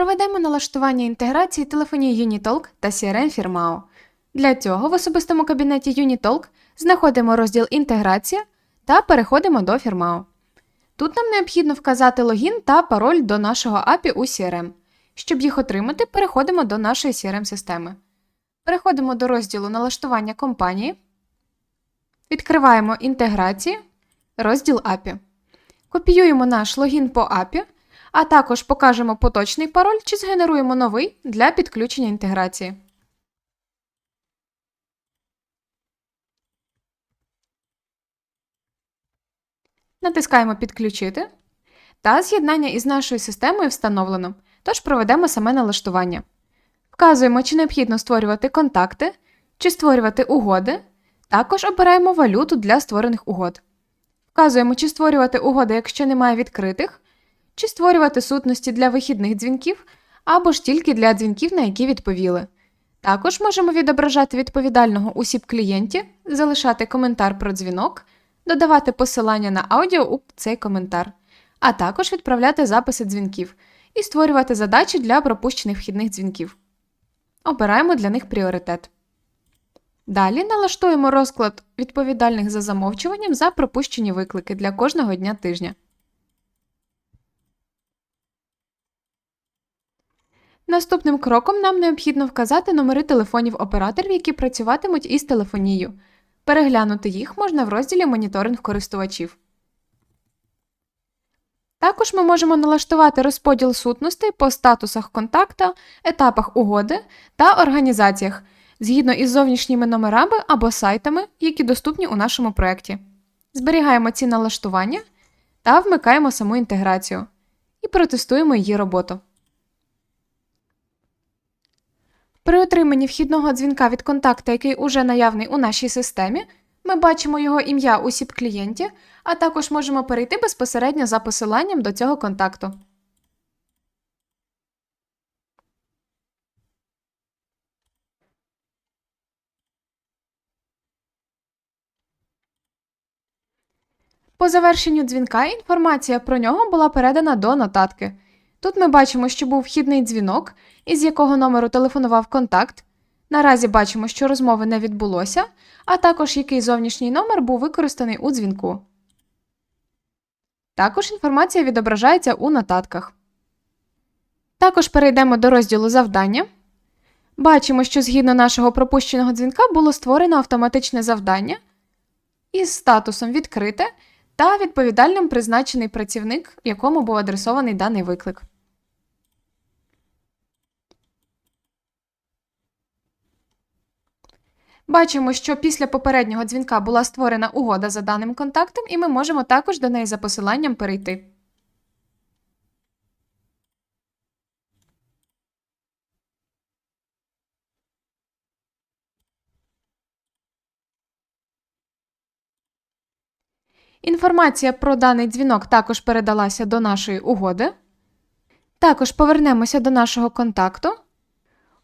Проведемо налаштування інтеграції телефонії Unitalk та CRM Firmao. Для цього в особистому кабінеті Unitalk знаходимо розділ Інтеграція та переходимо до Firmao. Тут нам необхідно вказати логін та пароль до нашого API у CRM. Щоб їх отримати, переходимо до нашої CRM-системи. Переходимо до розділу Налаштування компанії. Відкриваємо інтеграції, розділ API. Копіюємо наш логін по API, а також покажемо поточний пароль чи згенеруємо новий для підключення інтеграції. Натискаємо Підключити. Та з'єднання із нашою системою встановлено, тож проведемо саме налаштування. Вказуємо, чи необхідно створювати контакти, чи створювати угоди. Також обираємо валюту для створених угод. Вказуємо, чи створювати угоди, якщо немає відкритих, чи створювати сутності для вихідних дзвінків, або ж тільки для дзвінків, на які відповіли. Також можемо відображати відповідального у клієнті, залишати коментар про дзвінок, додавати посилання на аудіо у цей коментар, а також відправляти записи дзвінків і створювати задачі для пропущених вхідних дзвінків. Обираємо для них пріоритет. Далі налаштуємо розклад відповідальних за замовчуванням за пропущені виклики для кожного дня тижня. Наступним кроком нам необхідно вказати номери телефонів операторів, які працюватимуть із телефонією. Переглянути їх можна в розділі Моніторинг користувачів. Також ми можемо налаштувати розподіл сутностей по статусах контакта, етапах угоди та організаціях згідно із зовнішніми номерами або сайтами, які доступні у нашому проєкті. Зберігаємо ці налаштування та вмикаємо саму інтеграцію і протестуємо її роботу. При отриманні вхідного дзвінка від контакта, який уже наявний у нашій системі, ми бачимо його ім'я у SIP-клієнті, а також можемо перейти безпосередньо за посиланням до цього контакту. По завершенню дзвінка інформація про нього була передана до нотатки. Тут ми бачимо, що був вхідний дзвінок, із якого номеру телефонував контакт. Наразі бачимо, що розмови не відбулося, а також який зовнішній номер був використаний у дзвінку. Також інформація відображається у нотатках. Також перейдемо до розділу завдання. Бачимо, що згідно нашого пропущеного дзвінка було створено автоматичне завдання із статусом відкрите та відповідальним призначений працівник, якому був адресований даний виклик. Бачимо, що після попереднього дзвінка була створена угода за даним контактом, і ми можемо також до неї за посиланням перейти. Інформація про даний дзвінок також передалася до нашої угоди. Також повернемося до нашого контакту.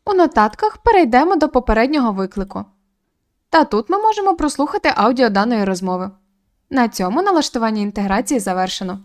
У нотатках перейдемо до попереднього виклику. Та тут ми можемо прослухати аудіо даної розмови. На цьому налаштування інтеграції завершено.